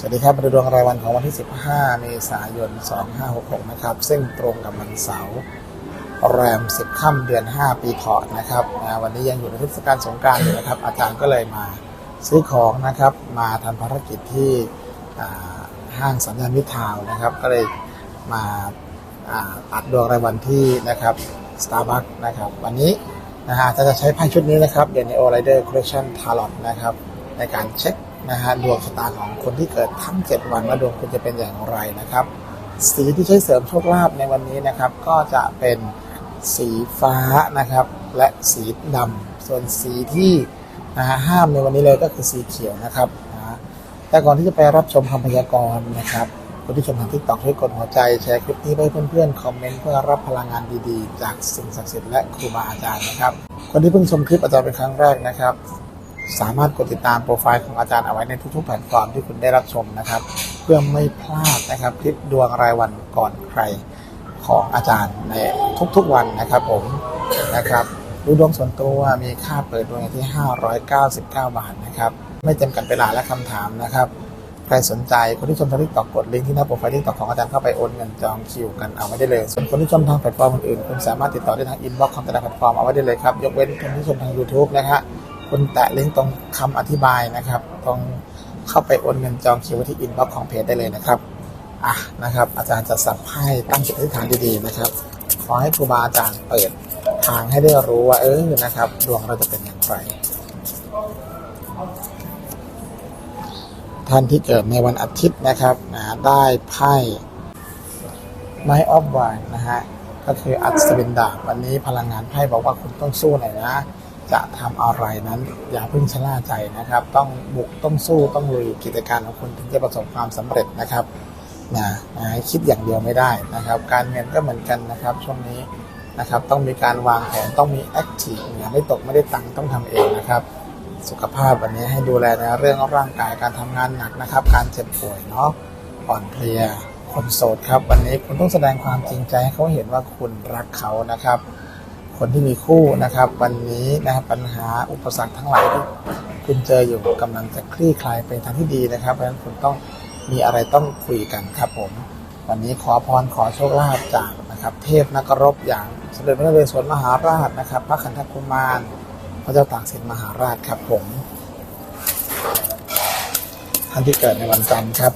สวัสดีครับมาดูดวงรายวันของวันที่ 15 เมษายน 2566 นะครับ ซึ่งตรงกับวันเสาร์แรม 10 ค่ำเดือน 5 ปีเถาะนะครับ วันนี้ยังอยู่ในเทศกาลสงกรารอยู่นะครับ อาจารย์ก็เลยมาซื้อของนะครับ มาทำภารกิจที่ห้างสัญญาณมิทาวน์นะครับ ก็เลยมาตัดดวงรายวันที่นะครับ Starbucks นะครับ วันนี้นะฮะจะใช้ไพ่ชุดนี้นะครับเดน o Rider Collection Tarot นะครับ ในการเช็ค นะฮะดวงชะตาของคนที่เกิดทั้ง 7 วันว่าดวงคุณจะเป็นอย่างไรนะครับ สีที่ใช้เสริมโชคลาภในวันนี้นะครับ ก็จะเป็นสีฟ้านะครับ และสีดำส่วนสีที่นะฮะห้ามในวันนี้เลยก็คือสีเขียวนะครับนะแต่ก่อนที่จะไปรับชมคำพยากรณ์นะครับคนที่ชมทางทิกตอกช่วยกดหัวใจแชร์คลิปนี้ไปเพื่อนๆคอมเมนต์เพื่อรับพลังงานดีๆ จากสิ่งศักดิ์สิทธิ์และครูบาอาจารย์นะครับ คนที่เพิ่งชมคลิปอาจารย์เป็นครั้งแรกนะครับ สามารถกดติดตามโปรไฟล์ของอาจารย์เอาไว้ในทุกๆแพลตฟอร์มที่คุณได้รับชมนะครับ เพื่อไม่พลาดนะครับคลิปดวงรายวันก่อนใครของอาจารย์ในทุกๆวันนะครับผมนะครับดูดวงส่วนตัวมีค่าเปิดดวงอยู่ที่ 599 บาทนะครับไม่จำกัดเวลาและคำถามนะครับใครสนใจคนที่ชมทางทิกตอกกดลิงก์ที่หน้าโปรไฟล์ทิกตอกของอาจารย์เข้าไปโอนเงินจองคิวกันเอาไว้ได้เลย ส่วนคนที่ชมทางแพลตฟอร์มอื่นๆคุณสามารถติดต่อได้ทางอินบ็อกซ์ของแต่ละแพลตฟอร์มเอาไว้ได้เลยครับ ยกเว้นคนที่ชมทาง YouTube นะฮะ คุณแตะลิงก์ตรงคำอธิบายนะครับ ตรงเข้าไปโอนเงินจองคิวที่อินบ็อกซ์ของเพจได้เลยนะครับอะนะครับ อาจารย์จะสับให้ตั้งจิตอธิษฐานดีๆนะครับ ขอให้ครูบาอาจารย์เปิดทางให้ได้รู้ว่า เออนะครับ ดวงเราจะเป็นอย่างไรท่านที่เกิดในวันอาทิตย์นะครับนะได้ไพ่ไม้ออฟวานนะฮะก็คืออัศวินดาบวันนี้พลังงานไพ่บอกว่าคุณต้องสู้หน่อยนะ จะทำอะไรนั้น อย่าเพิ่งชะล่าใจนะครับ ต้องบุกต้องสู้ต้องลุยกิจการของคุณถึงจะประสบความสำเร็จนะครับนะนะคิดอย่างเดียวไม่ได้นะครับ การเงินก็เหมือนกันนะครับ ช่วงนี้นะครับ ต้องมีการวางแผนต้องมีแอคทีฟอย่าไม่ตกไม่ได้ตังค์ต้องทำเองนะครับ สุขภาพวันนี้ให้ดูแลในเรื่องร่างกายการทำงานหนักนะครับ การเจ็บป่วยเนาะอ่อนเพลียคนโสดครับ วันนี้คุณต้องแสดงความจริงใจให้เขาเห็นว่าคุณรักเขานะครับ คนที่มีคู่นะครับ วันนี้นะครับปัญหาอุปสรรคทั้งหลายที่คุณเจออยู่กำลังจะคลี่คลายไปทางที่ดีนะครับ เพราะฉะนั้นคุณต้องมีอะไรต้องคุยกันครับผม วันนี้ขอพรขอโชคลาภจากนะครับ เทพนักรบอย่างสมเด็จพระนเรศวรมหาราชนะครับ พระขันธกุมาร พระเจ้าตากสินมหาราชครับผม ท่านที่เกิดในวันจันทร์ครับ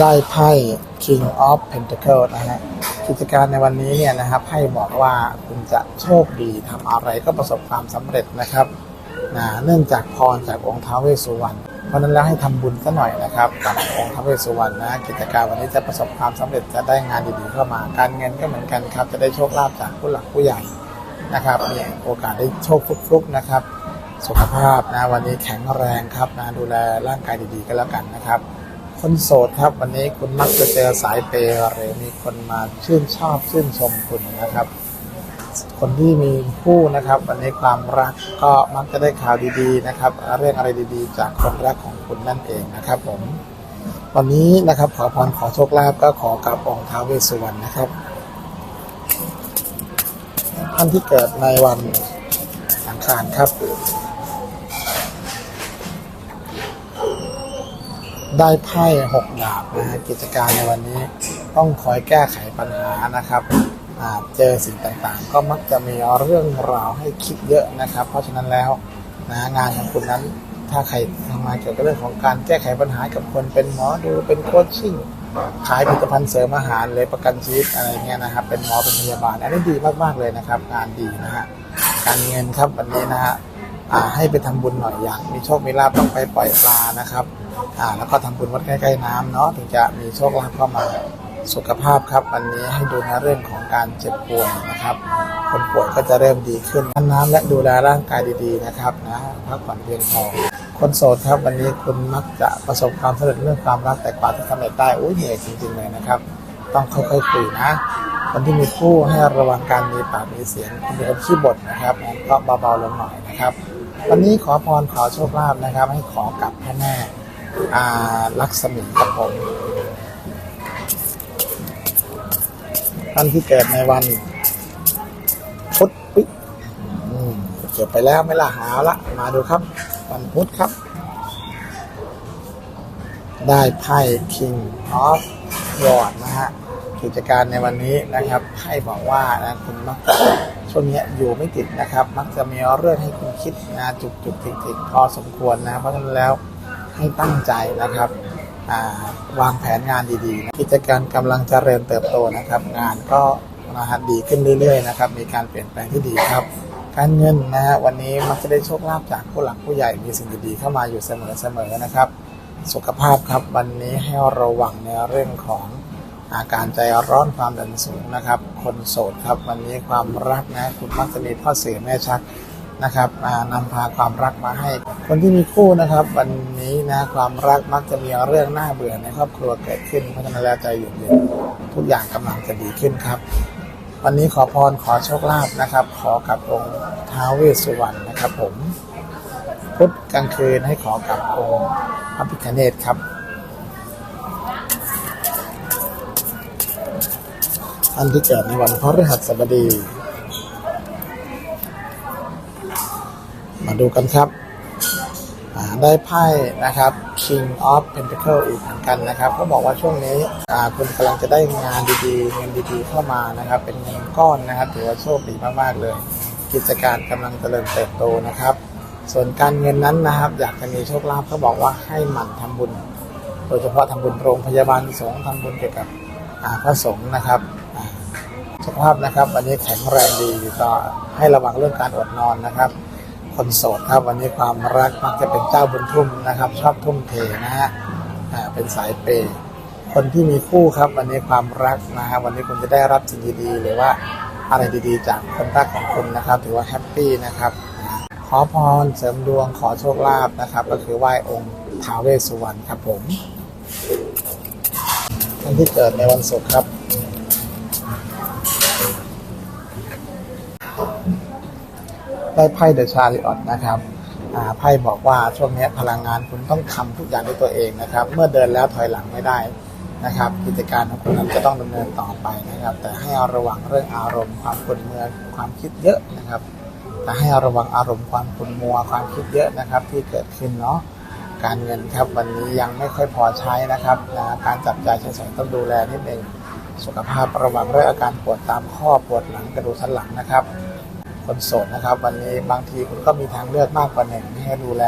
ได้ไพ่ King of Pentacles นะฮะกิจการในวันนี้เนี่ยนะครับไพ่บอกว่าคุณจะโชคดีทำอะไรก็ประสบความสำเร็จนะครับนะเนื่องจากพรจากองค์ท้าวเวสสุวรรณเพราะฉะนั้นแล้วให้ทำบุญซะหน่อยนะครับกับองค์ท้าวเวสสุวรรณนะ กิจการวันนี้จะประสบความสำเร็จจะได้งานดีๆเข้ามาการเงินก็เหมือนกันครับ จะได้โชคลาภจากผู้หลักผู้ใหญ่นะครับมีโอกาสได้โชคฟลุกๆนะครับ สุขภาพนะวันนี้แข็งแรงครับนะดูแลร่างกายดีๆก็แล้วกันนะครับ คนโสดครับ วันนี้คุณมักจะเจอสายเปย์หรือมีคนมาชื่นชอบชื่นชมคุณนะครับ คนที่มีคู่นะครับ วันนี้ความรักก็มักจะได้ข่าวดีๆนะครับ เรื่องอะไรดีๆ จากคนรักของคุณนั่นเองนะครับ ผมวันนี้นะครับขอพรขอโชคลาภก็ขอกับองค์ท้าวเวสสุวรรณนะครับท่านที่เกิดในวันอังคารครับ ได้ไพ่หกดาบนะฮะกิจการในวันนี้ต้องคอยแก้ไขปัญหานะครับอ่าเจอสิ่งต่างๆ ก็มักจะมีเรื่องราวให้คิดเยอะนะครับ เพราะฉะนั้นแล้วนะงานของคุณนั้นถ้าใครทำงานเกี่ยวกับเรื่องของการแก้ไขปัญหากับคนเป็นหมอดูเป็นโคชชิ่งขายผลิตภัณฑ์เสริมอาหารเลยประกันชีวิตอะไรเงี้ยนะครับ เป็นหมอเป็นพยาบาล อันนี้ดีมากๆเลยนะครับ งานดีนะฮะการเงินครับวันนี้นะฮะ ให้ไปทำบุญหน่อยอย่างมีโชค มีลาภต้องไปปล่อยปลานะครับแล้วก็ทำบุญวัดใกล้ๆน้ำเนาะถึงจะมีโชคลาภเข้ามาสุขภาพครับวันนี้ให้ดูในเรื่องของการเจ็บป่วยนะครับ คนป่วยก็จะเริ่มดีขึ้นทานน้ำและดูแลร่างกายดีๆนะครับนะพักผ่อนเพียงพอคนโสดครับวันนี้คุณมักจะประสบความสำเร็จเรื่องความรักแต่กว่าจะสำเร็จได้อุ้ยเหนื่อยจริงๆเลยนะครับ ต้องค่อยๆคุยนะ คนที่มีคู่ให้ระวังการมีปากมีเสียงคุณเป็นคนขี้บ่นนะครับก็เบาๆลงหน่อยนะครับ วันนี้ขอพรขอโชคลาภนะครับ ให้ขอกับพระแม่อาลักษมีกับผมท่านที่เกิดในวันพุธอุ๊ยอืมเก็บไปแล้วไม่ละหาละ มาดูครับ วันพุธครับ ได้ไพ่ King of w a r d นะฮะกิจการในวันนี้นะครับไพ่บอกว่านะคุณมัก วงเนี้ยอยู่ไม่ติดนะครับ มักจะมีเรื่องให้คุณคิดนะจุกจุกติกติกพอสมควรนะ เพราะฉะนั้นแล้วให้ตั้งใจนะครับาวางแผนงานดีๆ กิจการกำลังจเจริญเติบโตนะครับ งานก็นะฮะดีขึ้นเรื่อยๆนะครับ มีการเปลี่ยนแปลงที่ดีครับ การเงินนะฮะวันนี้มักจะได้โชคลาภจากผู้หลักผู้ใหญ่มีสิ่งดีๆเข้ามาอยู่เสมอๆนะครับ สุขภาพครับวันนี้ให้ระวังในเรื่องของ อาการใจร้อนความดันสูงนะครับ คนโสดครับวันนี้ความรักนะคุณมักจะมีพ่อเสือแม่ชักนะครับมานำพาความรักมาให้ คนที่มีคู่นะครับ วันนี้นะความรักมักจะมีเรื่องน่าเบื่อในครอบครัวเกิดขึ้นเพราะฉะนั้นแล้วใจเย็นๆทุกอย่างกำลังจะดีขึ้นครับ วันนี้ขอพรขอโชคลาภนะครับ ขอกับองค์ท้าวเวสสุวรรณนะครับ ผมพุธกลางคืนให้ขอกับองค์พระพิฆเนศครับ ท่านที่เกิดในวันพฤหัสบดี มาดูกันครับ ได้ไพ่นะครับ King of Pentacle อีกเหมือนกันนะครับ ก็บอกว่าช่วงนี้คุณกำลังจะได้งานดีๆ เงินดีๆ เข้ามานะครับ เป็นเงินก้อนนะครับ ถือว่าโชคดีมากๆเลย กิจการกำลังเจริญเติบโตนะครับ ส่วนการเงินนั้นนะครับ อยากจะมีโชคลาภก็บอกว่าให้หมั่นทำบุญ โดยเฉพาะทำบุญโรงพยาบาลสงฆ์ทำบุญเกี่ยวกับพระสงฆ์นะครับ สุขภาพนะครับ วันนี้แข็งแรงดีก็ให้ระวังเรื่องการอดนอนนะครับ คนโสดครับวันนี้ความรักมักจะเป็นเจ้าบุญทุ่มนะครับ ชอบทุ่มเทนะฮะเป็นสายเปย์คนที่มีคู่ครับ วันนี้ความรักนะครับวันนี้คุณจะได้รับสิ่งดีๆหรือว่าอะไรดีๆ จากคนรักของคุณนะครับถือว่าแฮปปี้นะครับ ขอพรเสริมดวงขอโชคลาภนะครับ ก็คือไหว้องค์ท้าวเวสสุวรรณครับผมท่านที่เกิดในวันศุกร์ครับ ได้ไพ่เดอะชาริออตนะครับไพ่บอกว่าช่วงนี้พลังงานคุณต้องทำทุกอย่างด้วยตัวเองนะครับ เมื่อเดินแล้วถอยหลังไม่ได้นะครับ กิจการของคุณนั้นจะต้องดำเนินต่อไปนะครับ แต่ให้ระวังเรื่องอารมณ์ความขุ่นเมืองความคิดเยอะนะครับแต่ให้ระวังอารมณ์ความขุ่นมัวความคิดเยอะนะครับ ที่เกิดขึ้นเนาะการเงินครับวันนี้ยังไม่ค่อยพอใช้นะครับนะการจับจ่ายใช้สอยต้องดูแลนิดนึงสุขภาพระวังเรื่องอาการปวดตามข้อปวดหลังกระดูกสันหลังนะครับ คนโสดนะครับ วันนี้บางทีคุณก็มีทางเลือกมากกว่าหนึ่งให้ดูแล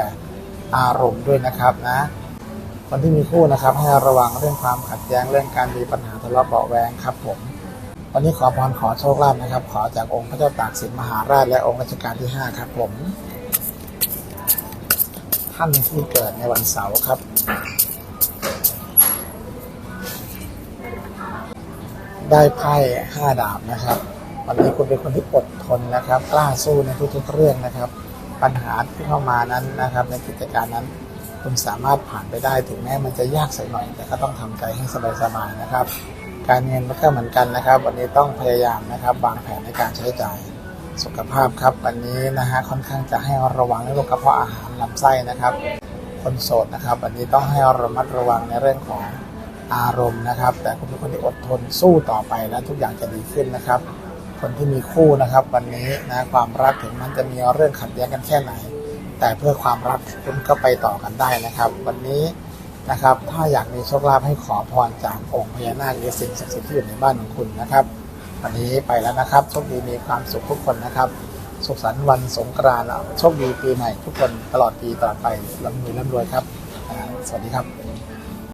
อารมณ์ด้วยนะครับนะ คนที่มีคู่นะครับ ให้ระวังเรื่องความขัดแย้งเรื่องการมีปัญหาทะเลาะเบาแวงครับผมวันนี้ขอพรขอโชคลาภนะครับ ขอจากองค์พระเจ้าตากสินมหาราชและองค์รัชกาลที่ 5 ครับผม ท่านที่เกิดในวันเสาร์ครับ ได้ไพ่ห้าดาบนะครับ วันนี้คุณเป็นคนที่อดทนนะครับ กล้าสู้ในทุกๆเรื่องนะครับ ปัญหาที่เข้ามานั้นนะครับ ในกิจการนั้น คุณสามารถผ่านไปได้ถึงแม้มันจะยากสักหน่อย แต่ก็ต้องทำใจให้สบายๆนะครับ การเงินก็เหมือนกันนะครับ วันนี้ต้องพยายามนะครับวางแผนในการใช้จ่ายสุขภาพครับ วันนี้นะฮะค่อนข้างจะให้ระวังเรื่องกระเพาะอาหารลำไส้นะครับ คนโสดนะครับ วันนี้ต้องให้ระมัดระวังในเรื่องของอารมณ์นะครับ แต่คุณเป็นคนที่อดทนสู้ต่อไปและทุกอย่างจะดีขึ้นนะครับ คนที่มีคู่นะครับ วันนี้นะความรักถึงมันจะมีเรื่องขัดแย้งกันแค่ไหน แต่เพื่อความรักคุณก็ไปต่อกันได้นะครับ วันนี้นะครับ ถ้าอยากมีโชคลาภให้ขอพรจากองค์พญานาคหรือสิ่งศักดิ์สิทธิ์ที่อยู่ในบ้านของคุณนะครับ วันนี้ไปแล้วนะครับโชคดีมีความสุขทุกคนนะครับสุขสันต์วันสงกรานต์โชคดีปีใหม่ทุกคนตลอดปีตลอดไปร่ำรวยร่ำรวยครับ สวัสดีครับ